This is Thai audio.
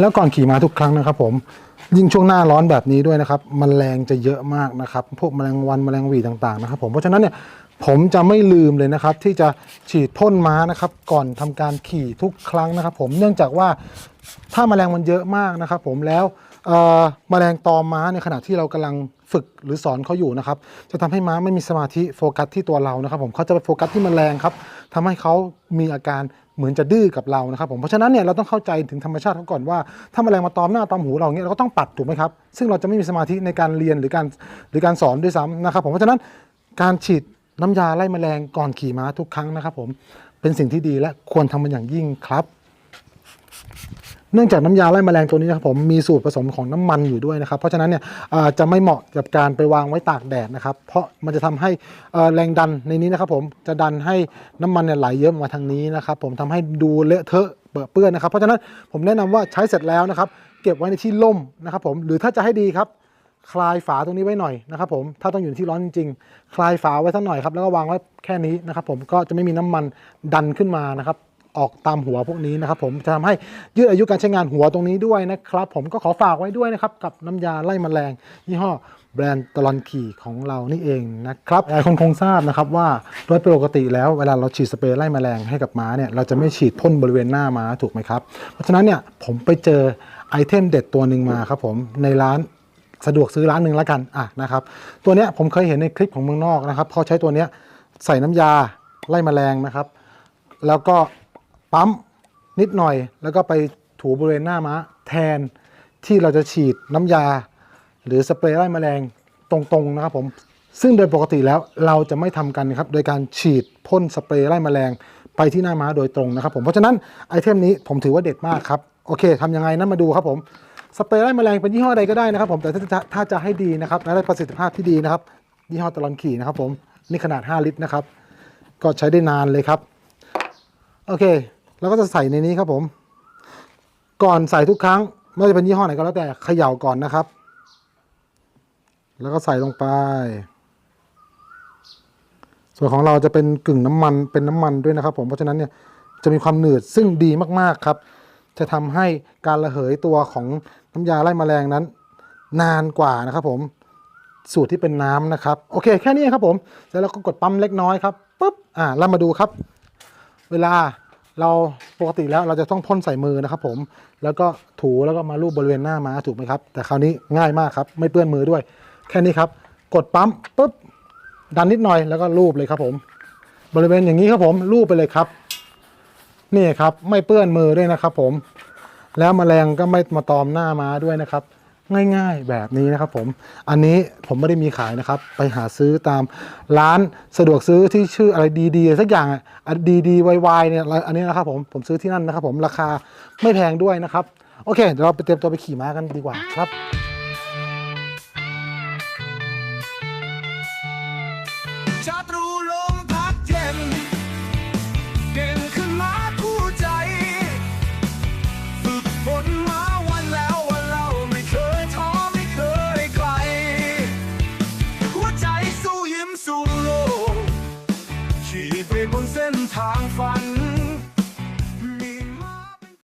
แล้วก่อนขี่มาทุกครั้งนะครับผมยิ่งช่วงหน้าร้อนแบบนี้ด้วยนะครับมแมลงจะเยอะมากนะครับ พวกแมลงวันแมลงหวีต่างๆนะครับ ผมเพราะฉะนั้นเนี่ยผมจะไม่ลืมเลยนะครับ ที่จะฉีดพ่นม้านะครับ ก่อนทำการขี่ทุกครั้งนะครับ ผมเนื่องจากว่าถ้าแมลงมันเยอะมากนะครับ ผมแล้วเอ่อแมลงตอมม้าในขณะที่เรากำลังฝึกหรือสอนเขาอยู่นะครับ จะทำให้ม้าไม่มีสมาธิโฟกัสที่ตัวเรานะครับ ผมเขาจะไปโฟกัสที่แมลงครับทำให้เขามีอาการ เหมือนจะดื้อกับเรานะครับผมเพราะฉะนั้นเนี่ยเราต้องเข้าใจถึงธรรมชาติเขาก่อนว่าถ้าแมลงมาตอมหน้าตอมหูเราเนี่ยเราก็ต้องปัดถูกไหมครับซึ่งเราจะไม่มีสมาธิในการเรียนหรือการหรือการสอนด้วยซ้ำนะครับผมเพราะฉะนั้นการฉีดน้ำยาไล่แมลงก่อนขี่ม้าทุกครั้งนะครับผมเป็นสิ่งที่ดีและควรทำมันอย่างยิ่งครับ เนื่องจากน้ำยาไล่แมลงตัวนี้นะครับผมมีสูตรผสมของน้ำมันอยู่ด้วยนะครับ เพราะฉะนั้นเนี่ยจะไม่เหมาะกับการไปวางไว้ตากแดดนะครับ เพราะมันจะทำให้แรงดันในนี้นะครับผมจะดันให้น้ำมันเนี่ยไหลเยอะมาทางนี้นะครับผมทำให้ดูเลอะเทอะเปื้อนนะครับ เพราะฉะนั้นผมแนะนำว่าใช้เสร็จแล้วนะครับ เก็บไว้ในที่ร่มนะครับผมหรือถ้าจะให้ดีครับคลายฝาตรงนี้ไว้หน่อยนะครับผมถ้าต้องอยู่ในที่ร้อนจริงๆ คลายฝาไว้สักหน่อยครับแล้วก็วางไว้แค่นี้นะครับผมก็จะไม่มีน้ำมันดันขึ้นมานะครับ ออกตามหัวพวกนี้นะครับผมจะทำให้ยืดอายุการใช้งานหัวตรงนี้ด้วยนะครับผมก็ขอฝากไว้ด้วยนะครับกับน้ำยาไล่แมลงยี่ห้อแบรนด์ตลอนขี่ของเรานี่เองนะครับหลายคนคงทราบนะครับว่าโดยปกติแล้วเวลาเราฉีดสเปรย์ไล่แมลงให้กับม้าเนี่ยเราจะไม่ฉีดพ่นบริเวณหน้าม้าถูกไหมครับ เพราะฉะนั้นเนี่ยผมไปเจอไอเทมเด็ดตัวหนึ่งมาครับผมในร้านสะดวกซื้อร้านหนึ่งแล้วกันอะนะครับตัวเนี้ยผมเคยเห็นในคลิปของเมืองนอกนะครับเขาใช้ตัวเนี้ยใส่น้ำยาไล่แมลงนะครับ แล้วก็ ปั๊มนิดหน่อย แล้วก็ไปถูบริเวณหน้าม้าแทนที่เราจะฉีดน้ำยา หรือสเปรย์ไล่แมลงตรงๆนะครับผมซึ่งโดยปกติแล้วเราจะไม่ทำกันนะครับโดยการฉีดพ่นสเปรย์ไล่แมลงไปที่หน้าม้าโดยตรงนะครับผมเพราะฉะนั้นไอเทมนี้ผมถือว่าเด็ดมากครับโอเคทำยังไงนั้นมาดูครับผมสเปรย์ไล่แมลงเป็นยี่ห้อใดก็ได้นะครับผมแต่ถ้าจะถ้าจะให้ดีนะครับและได้ประสิทธิภาพที่ดีนะครับยี่ห้อตลอนขี่นะครับผมนี่ขนาด 5 ลิตรนะครับ ก็ใช้ได้นานเลยครับโอเค แล้วก็จะใส่ในนี้ครับผม ก่อนใส่ทุกครั้ง ไม่ว่าจะเป็นยี่ห้อไหนก็แล้วแต่เขย่าก่อนนะครับ แล้วก็ใส่ลงไป ส่วนของเราจะเป็นกึ่งน้ำมันเป็นน้ำมันด้วยนะครับ ผมเพราะฉะนั้นเนี่ยจะมีความหนืดซึ่งดีมากๆครับ จะทำให้การระเหยตัวของน้ำยาไล่แมลงนั้น นานกว่านะครับผมสูตรที่เป็นน้ำนะครับ โอเค แค่นี้ครับผม แล้วเราก็กดปั๊มเล็กน้อยครับปุ๊บอ่าแล้วมาดูครับ เวลา เราปกติแล้วเราจะต้องพ่นใส่มือนะครับ ผม แล้วก็ถูแล้วก็มาลูบบริเวณหน้าม้าถูกไหมครับ แต่คราวนี้ง่ายมากครับ ไม่เปื้อนมือด้วย แค่นี้ครับ กดปั๊มปุ๊บดันนิดหน่อยแล้วก็ลูบเลยครับผม บริเวณอย่างนี้ครับผมลูบไปเลยครับ นี่ครับไม่เปื้อนมือด้วยนะครับ ผม แล้วมแมลงก็ไม่มาตอมหน้าม้าด้วยนะครับ ง่ายๆแบบนี้นะครับผม อันนี้ผมไม่ได้มีขายนะครับ ไปหาซื้อตามร้านสะดวกซื้อที่ชื่ออะไรดีๆสักอย่างอะดีดีวายเนี่ยอันนี้นะครับผมผมซื้อที่นั่นนะครับผมราคาไม่แพงด้วยนะครับ โอเคเดี๋ยวเราไปเตรียมตัวไปขี่ม้ากันดีกว่าครับชาตรู ที่ไปบนเส้นทางฝัน